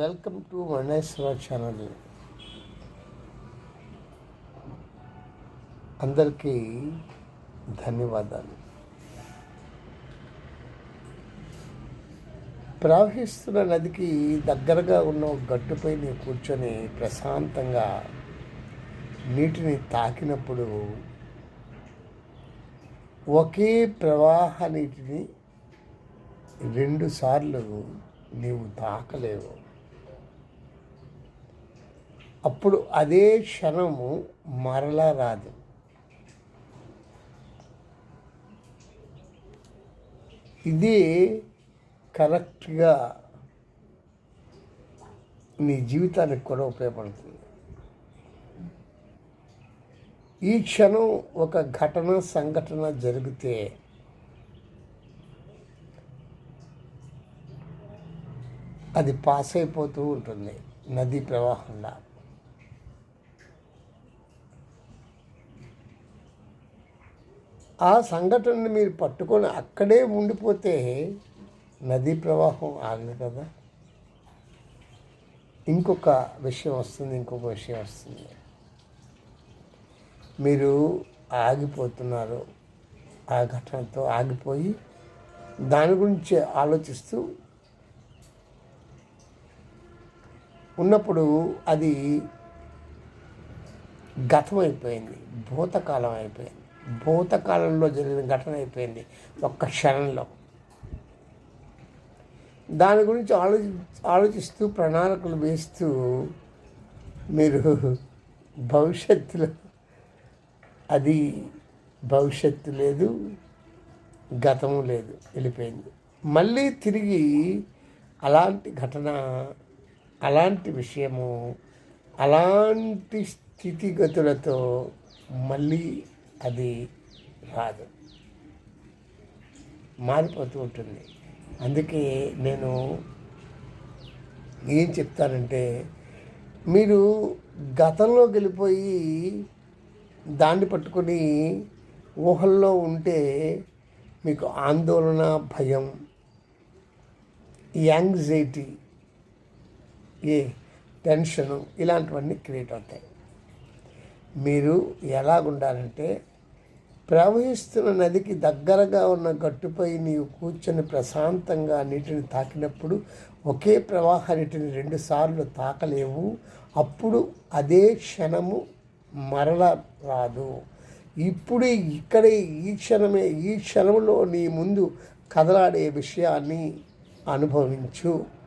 Welcome to మణేశ్వర channel. అందరికీ ధన్యవాదాలు. ప్రవహిస్తున్న నదికి దగ్గరగా ఉన్న గట్టుపై నేను కూర్చొని ప్రశాంతంగా నీటిని తాకినప్పుడు ఒకే ప్రవాహ నీటిని రెండుసార్లు నీవు తాకలేవు. అప్పుడు అదే క్షణము మరలా రాదు. ఇది కరెక్ట్గా నీ జీవితానికి కూడా ఉపయోగపడుతుంది. ఈ క్షణం ఒక ఘటన సంఘటన జరిగితే అది పాస్ అయిపోతూ ఉంటుంది. నదీ ప్రవాహంలా. ఆ సంఘటనని మీరు పట్టుకొని అక్కడే ఉండిపోతే నదీ ప్రవాహం ఆగదు కదా. ఇంకొక విషయం వస్తుంది ఇంకొక విషయం వస్తుంది. మీరు ఆగిపోతున్నారు ఆ ఘటనతో ఆగిపోయి దాని గురించి ఆలోచిస్తూ ఉన్నప్పుడు అది గతం అయిపోయింది భూతకాలం అయిపోయింది. భూతకాలంలో జరిగిన ఘటన అయిపోయింది ఒక్క క్షణంలో. దాని గురించి ఆలోచి ఆలోచిస్తూ ప్రణాళికలు వేస్తూ మీరు భవిష్యత్తులో అది భవిష్యత్తు లేదు గతము లేదు వెళ్ళిపోయింది. మళ్ళీ తిరిగి అలాంటి ఘటన అలాంటి విషయము అలాంటి స్థితిగతులతో మళ్ళీ అది రాదు. మారిపోతూ ఉంటుంది. అందుకే నేను ఏం చెప్తానంటే మీరు గతంలో వెళ్ళిపోయి దాన్ని పట్టుకొని ఊహల్లో ఉంటే మీకు ఆందోళన భయం యాంగ్జైటీ ఏ టెన్షను ఇలాంటివన్నీ క్రియేట్ అవుతాయి. మీరు ఎలాగుండాలంటే ప్రవహిస్తున్న నదికి దగ్గరగా ఉన్న గట్టుపై నీవు కూర్చొని ప్రశాంతంగా నీటిని తాకినప్పుడు ఒకే ప్రవాహ నీటిని రెండుసార్లు తాకలేవు. అప్పుడు అదే క్షణము మరల రాదు. ఇప్పుడు ఇక్కడే ఈ క్షణమే ఈ క్షణంలో నీ ముందు కదలాడే విషయాన్ని అనుభవించు.